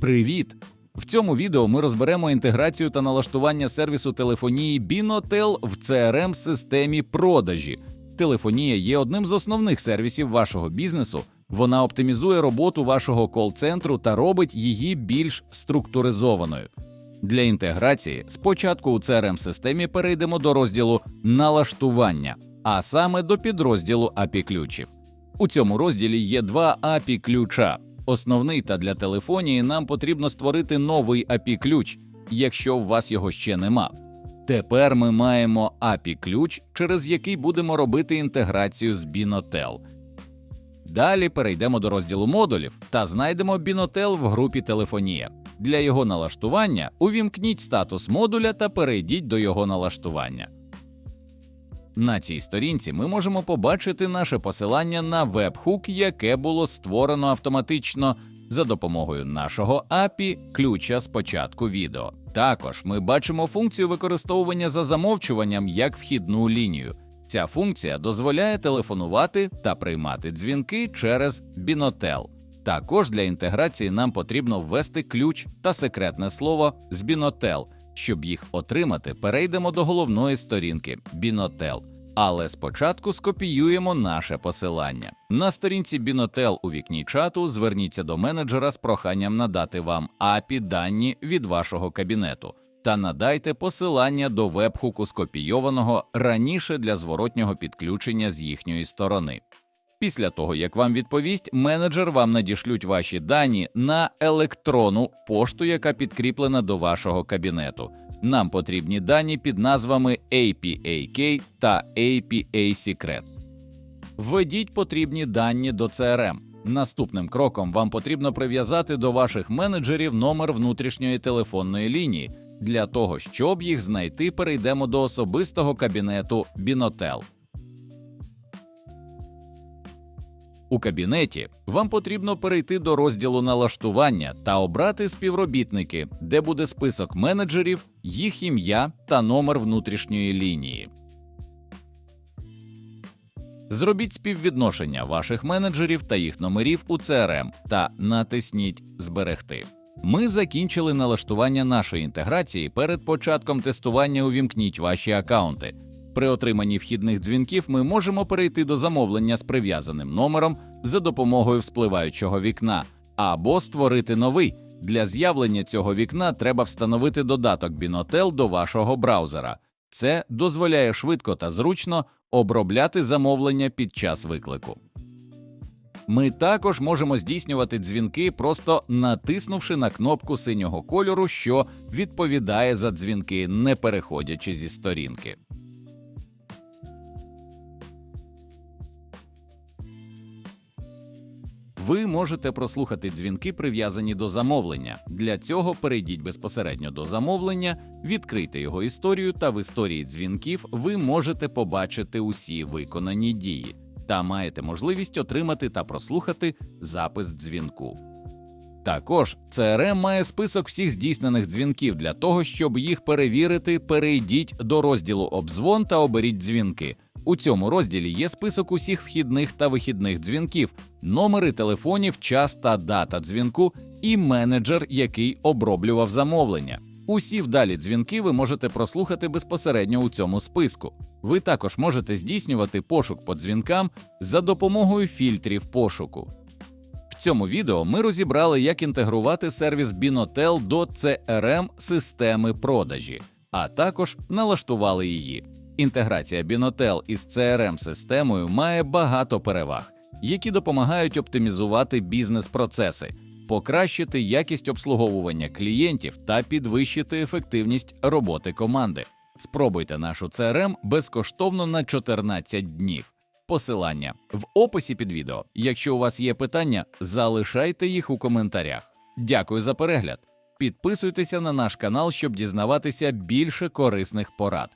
Привіт! В цьому відео ми розберемо інтеграцію та налаштування сервісу телефонії Binotel в crm системі продажі. Телефонія є одним з основних сервісів вашого бізнесу. Вона оптимізує роботу вашого кол-центру та робить її більш структуризованою. Для інтеграції спочатку у crm системі перейдемо до розділу налаштування, а саме до підрозділу API ключів. У цьому розділі є два API ключа. Основний та для телефонії нам потрібно створити новий API ключ, якщо у вас його ще нема. Тепер ми маємо API ключ, через який будемо робити інтеграцію з Binotel. Далі перейдемо до розділу модулів та знайдемо Binotel в групі телефонія. Для його налаштування увімкніть статус модуля та перейдіть до його налаштування. На цій сторінці ми можемо побачити наше посилання на веб-хук, яке було створено автоматично за допомогою нашого API ключа з початку відео. Також ми бачимо функцію використовування за замовчуванням як вхідну лінію. Ця функція дозволяє телефонувати та приймати дзвінки через Binotel. Також для інтеграції нам потрібно ввести ключ та секретне слово з Binotel. Щоб їх отримати, перейдемо до головної сторінки Binotel. Але спочатку скопіюємо наше посилання. На сторінці Binotel у вікні чату зверніться до менеджера з проханням надати вам API дані від вашого кабінету та надайте посилання до вебхуку скопійованого раніше для зворотнього підключення з їхньої сторони. Після того, як вам відповість, менеджер вам надішлють ваші дані на електронну пошту, яка підкріплена до вашого кабінету. Нам потрібні дані під назвами APAK та APA Secret. Введіть потрібні дані до CRM. Наступним кроком вам потрібно прив'язати до ваших менеджерів номер внутрішньої телефонної лінії. Для того, щоб їх знайти, перейдемо до особистого кабінету Binotel. У кабінеті вам потрібно перейти до розділу налаштування та обрати співробітники, де буде список менеджерів, їх ім'я та номер внутрішньої лінії. Зробіть співвідношення ваших менеджерів та їх номерів у CRM та натисніть Зберегти. Ми закінчили налаштування нашої інтеграції. Перед початком тестування увімкніть ваші акаунти. При отриманні вхідних дзвінків ми можемо перейти до замовлення з прив'язаним номером за допомогою вспливаючого вікна або створити новий. Для з'явлення цього вікна треба встановити додаток Binotel до вашого браузера. Це дозволяє швидко та зручно обробляти замовлення під час виклику. Ми також можемо здійснювати дзвінки, просто натиснувши на кнопку синього кольору, що відповідає за дзвінки, не переходячи зі сторінки. Ви можете прослухати дзвінки, прив'язані до замовлення. Для цього перейдіть безпосередньо до замовлення, відкрийте його історію, та в історії дзвінків ви можете побачити усі виконані дії та маєте можливість отримати та прослухати запис дзвінку. Також CRM має список всіх здійснених дзвінків для того, щоб їх перевірити, перейдіть до розділу обзвон та оберіть дзвінки. У цьому розділі є список усіх вхідних та вихідних дзвінків, номери телефонів, час та дата дзвінку і менеджер, який оброблював замовлення. Усі вдалі дзвінки ви можете прослухати безпосередньо у цьому списку. Ви також можете здійснювати пошук по дзвінкам за допомогою фільтрів пошуку. В цьому відео ми розібрали, як інтегрувати сервіс Binotel до crm системи продажі, а також налаштували її. Інтеграція Binotel із crm системою має багато переваг, які допомагають оптимізувати бізнес-процеси, покращити якість обслуговування клієнтів та підвищити ефективність роботи команди. Спробуйте нашу CRM безкоштовно на 14 днів. Посилання в описі під відео. Якщо у вас є питання, залишайте їх у коментарях. Дякую за перегляд. Підписуйтеся на наш канал, щоб дізнаватися більше корисних порад.